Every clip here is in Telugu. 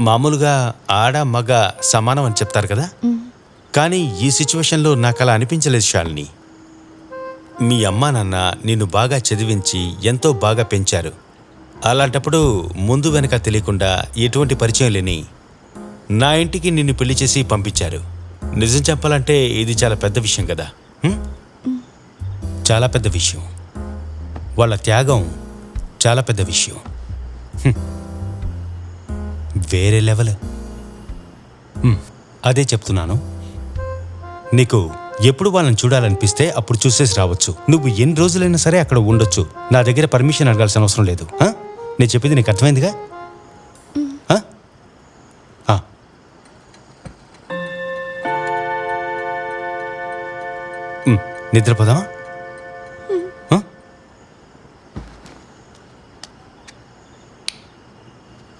మామూలుగా ఆడ మగ సమానం అని చెప్తారు కదా? కానీ ఈ సిచ్యువేషన్లో నాకు అలా అనిపించలేదు శాలిని. మీ అమ్మా నాన్న నిన్ను బాగా చదివించి ఎంతో బాగా పెంచారు. అలాంటప్పుడు ముందు వెనక తెలియకుండా ఎటువంటి పరిచయం లేని నా ఇంటికి నిన్ను పెళ్ళి చేసి పంపించారు. నిజం చెప్పాలంటే ఇది చాలా పెద్ద విషయం కదా? చాలా పెద్ద విషయం. వాళ్ళ త్యాగం చాలా పెద్ద విషయం. వేరే లెవెల్. అదే చెప్తున్నాను. నీకు ఎప్పుడు వాళ్ళని చూడాలనిపిస్తే అప్పుడు చూసేసి రావచ్చు. నువ్వు ఎన్ని రోజులైనా సరే అక్కడ ఉండొచ్చు. నా దగ్గర పర్మిషన్ అడగాల్సిన అవసరం లేదు? నేను చెప్పింది నీకు అర్థమైందిగా? నిద్రపోదామా? ఆ?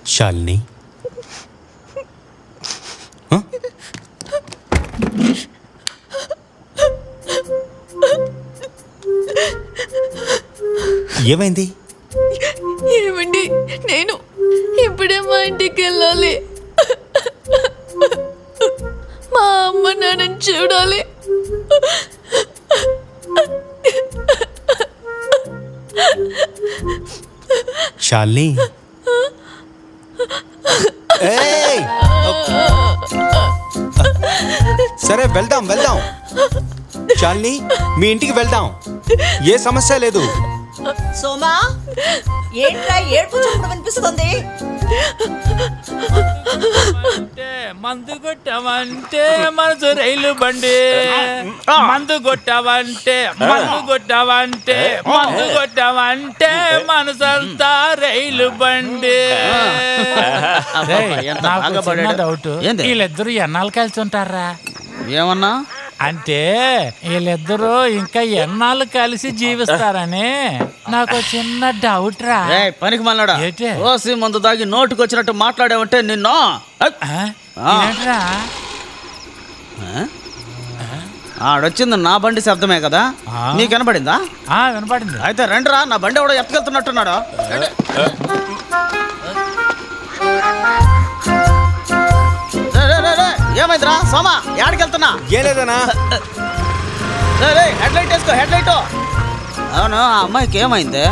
శాలిని? ఏమైంది? ఏమండి నేను ఇప్పుడే మా ఇంటికి వెళ్ళాలి. మా అమ్మ నాన్నని చూడాలి. శాలిని సరే వెళ్దాం వెళ్దాం. శాలిని మీ ఇంటికి వెళ్దాం. ఏ సమస్య లేదు. సోమా ఏంట్రా ఏడుపు చప్పుడు వినిపిస్తుంది? అంటే మందు కొట్టావంటే మనసు రైలు బండి. మందు కొట్టావంటే మందు కొట్టావంటే మందు కొట్టావంటే మనసంతా రైలు బండి? వీళ్ళిద్దరు ఎన్నాళ్ళు కలిసి ఉంటారా? ఏమన్నా? అంటే వీళ్ళిద్దరూ ఇంకా ఎన్నాళ్ళు కలిసి జీవిస్తారని నాకు చిన్న డౌట్ రా. పనికి మళ్ళాడా? ఓసి మందు దాగి నోటుకు వచ్చినట్టు మాట్లాడావంటే నిన్ను? ఆడొచ్చింది నా బండి శబ్దమే కదా. నీకు వినపడిందా? వినపడింది. అయితే రండిరా నా బండి ఎవడో ఎత్తుకెళ్తున్నట్టున్నాడు. ఏమైందిరా? సోమా యాడికి వెళ్తున్నా? ఏ లేదనా రే, రే, హెడ్ లైట్ వేసుకో హెడ్ లైట్ అవును ఆ అమ్మాయికి ఏమైంది?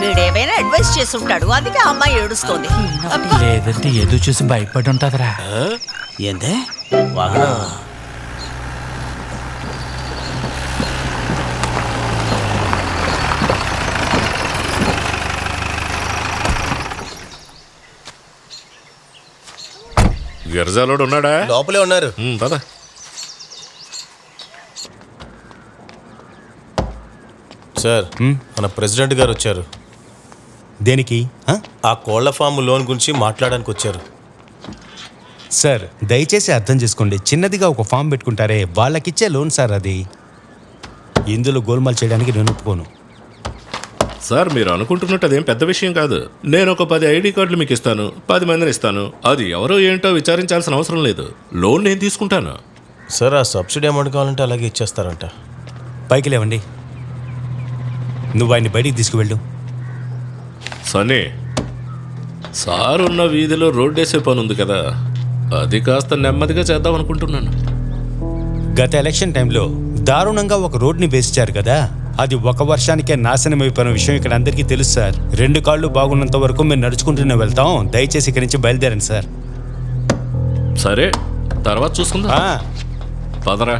వీడేమైనా అడ్వైస్ చేసి ఉంటాడు అందుకే ఆ అమ్మాయి ఏడుస్తోంది. లేదంటే ఏదో చూసి భయపడి ఉంటదిరా. ఏంది? వాడు గిరజాలోడు ఉన్నాడా? లోపలే ఉన్నారు. పద. సార్ మన ప్రెసిడెంట్ గారు వచ్చారు. దేనికి? ఆ? ఆ కోళ్ళ ఫామ్ లోన్ గురించి మాట్లాడడానికి వచ్చారు. సార్ దయచేసి అర్థం చేసుకోండి. చిన్నదిగా ఒక ఫామ్ పెట్టుకుంటారే వాళ్ళకిచ్చే లోన్ సార్ అది. ఇందులో గోల్మాల్ చేయడానికి నేను ఒప్పుకోను. సార్ మీరు అనుకుంటున్నట్టు అదేం పెద్ద విషయం కాదు. నేను ఒక పది ఐడి కార్డులు మీకు ఇస్తాను పది మందిని ఇస్తాను. అది ఎవరో ఏంటో విచారించాల్సిన అవసరం లేదు. లోన్ నేను తీసుకుంటాను. సార్ ఆ సబ్సిడీ అమౌంట్ కావాలంటే అలాగే ఇచ్చేస్తారంట. పైకి లేవండి. నువ్వు ఆయన్ని బయటికి తీసుకువెళ్ళు. సన్నీ సార్ ఉన్న వీధిలో రోడ్డేసే పని ఉంది కదా. అది కాస్త నెమ్మదిగా చేద్దాం అనుకుంటున్నాను గత ఎలక్షన్ టైంలో దారుణంగా ఒక రోడ్ని వేసిచ్చారు కదా. అది ఒక వర్షానికే నాశనం అయిపోయిన విషయం ఇక్కడ అందరికీ తెలుసు సార్. రెండు కాళ్ళు బాగున్నంత వరకు మేము నడుచుకుంటూనే వెళ్తాం. దయచేసి ఇక్కడి నుంచి బయలుదేరండి సార్. సరే తర్వాత చూసుకుందాం. పదరా.